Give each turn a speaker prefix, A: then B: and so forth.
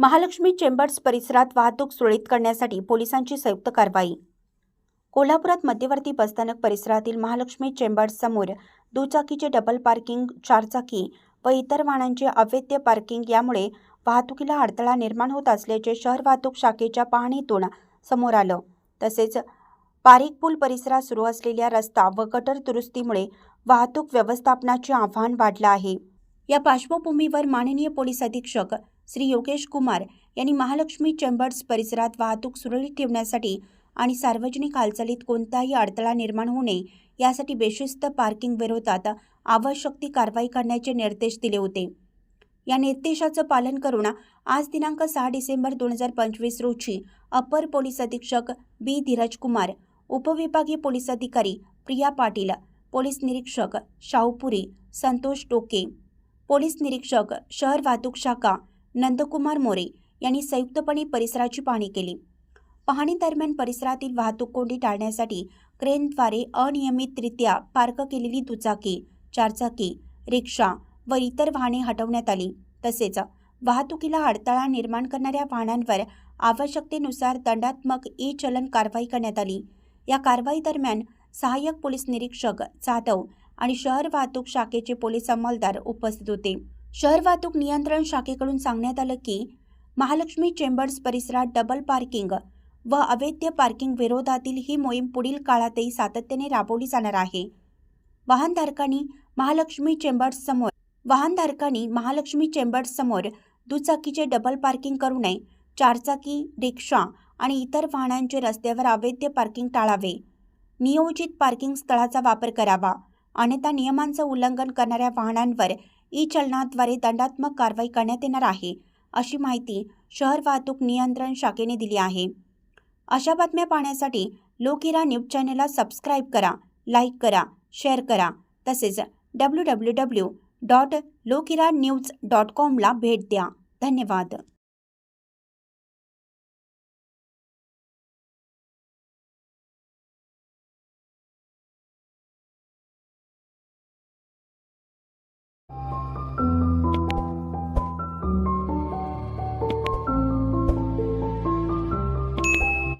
A: Mahalakshmi chambers परिसरात वाहतूक सुरळीत करण्यासाठी पोलिसांची संयुक्त कारवाई. कोल्हापुरात मध्यवर्ती बसस्थानक परिसरातील महालक्ष्मी चेंबर्स समोर दुचाकीचे डबल पार्किंग चारचाकी व इतर वाहनांचे अवैध पार्किंग यामुळे वाहतुकीला अडथळा निर्माण होत असल्याचे शहर वाहतूक शाखेच्या पाहणीतून समोर आलं. तसेच पारिक पूल परिसरात सुरू असलेल्या रस्ता व गटर दुरुस्तीमुळे वाहतूक व्यवस्थापनाचे आव्हान वाढलं आहे. या पार्श्वभूमीवर माननीय पोलीस अधीक्षक श्री योगेश कुमार यांनी महालक्ष्मी चेंबर्स परिसरात वाहतूक सुरळीत ठेवण्यासाठी आणि सार्वजनिक हालचालीत कोणताही अडथळा निर्माण होऊ नये यासाठी बेशिस्त पार्किंग विरोधात आवश्यक ती कारवाई करण्याचे निर्देश दिले होते. या निर्देशाचं पालन करून आज दिनांक सहा डिसेंबर दोन हजार पंचवीस रोजी अपर पोलीस अधीक्षक बी. धीरज कुमार उपविभागीय पोलीस अधिकारी प्रिया पाटील पोलीस निरीक्षक शाहूपुरी संतोष टोके पोलीस निरीक्षक शहर वाहतूक शाखा नंदकुमार मोरे यांनी संयुक्तपणे परिसराची पाहणी केली. पाहणीदरम्यान परिसरातील वाहतूक कोंडी टाळण्यासाठी क्रेनद्वारे अनियमितरित्या पार्क केलेली दुचाकी चारचाकी रिक्षा व इतर वाहने हटवण्यात आली. तसेच वाहतुकीला अडथळा निर्माण करणाऱ्या वाहनांवर आवश्यकतेनुसार दंडात्मक ई चलन कारवाई करण्यात आली. या कारवाई दरम्यान सहाय्यक पोलीस निरीक्षक जाधव आणि शहर वाहतूक शाखेचे पोलीस अंमलदार उपस्थित होते. शहर वाहतूक नियंत्रण शाखेकडून सांगण्यात आलं की महालक्ष्मी चेंबर्स परिसरात डबल पार्किंग व अवैध पार्किंग विरोधातील ही मोहीम पुढील काळातही सातत्याने राबवली जाणार आहे. वाहनधारकांनी महालक्ष्मी चेंबर्स समोर वाहनधारकांनी महालक्ष्मी चेंबर्स समोर दुचाकीचे डबल पार्किंग करू नये चारचाकी रिक्षा आणि इतर वाहनांचे रस्त्यावर अवैध पार्किंग टाळावे. नियोजित पार्किंग स्थळाचा वापर करावा. अन्यथा नियमांचं उल्लंघन करणाऱ्या वाहनांवर ई चलनाद्वारे दंडात्मक कारवाई करण्यात येणार आहे अशी माहिती शहर वाहतूक नियंत्रण शाखेने दिली आहे. अशा बातम्या पाहण्यासाठी लोकिरा न्यूज चॅनलला सबस्क्राईब करा लाईक करा शेअर करा तसेच W W W dot Lokira news dot कॉमला भेट द्या. धन्यवाद.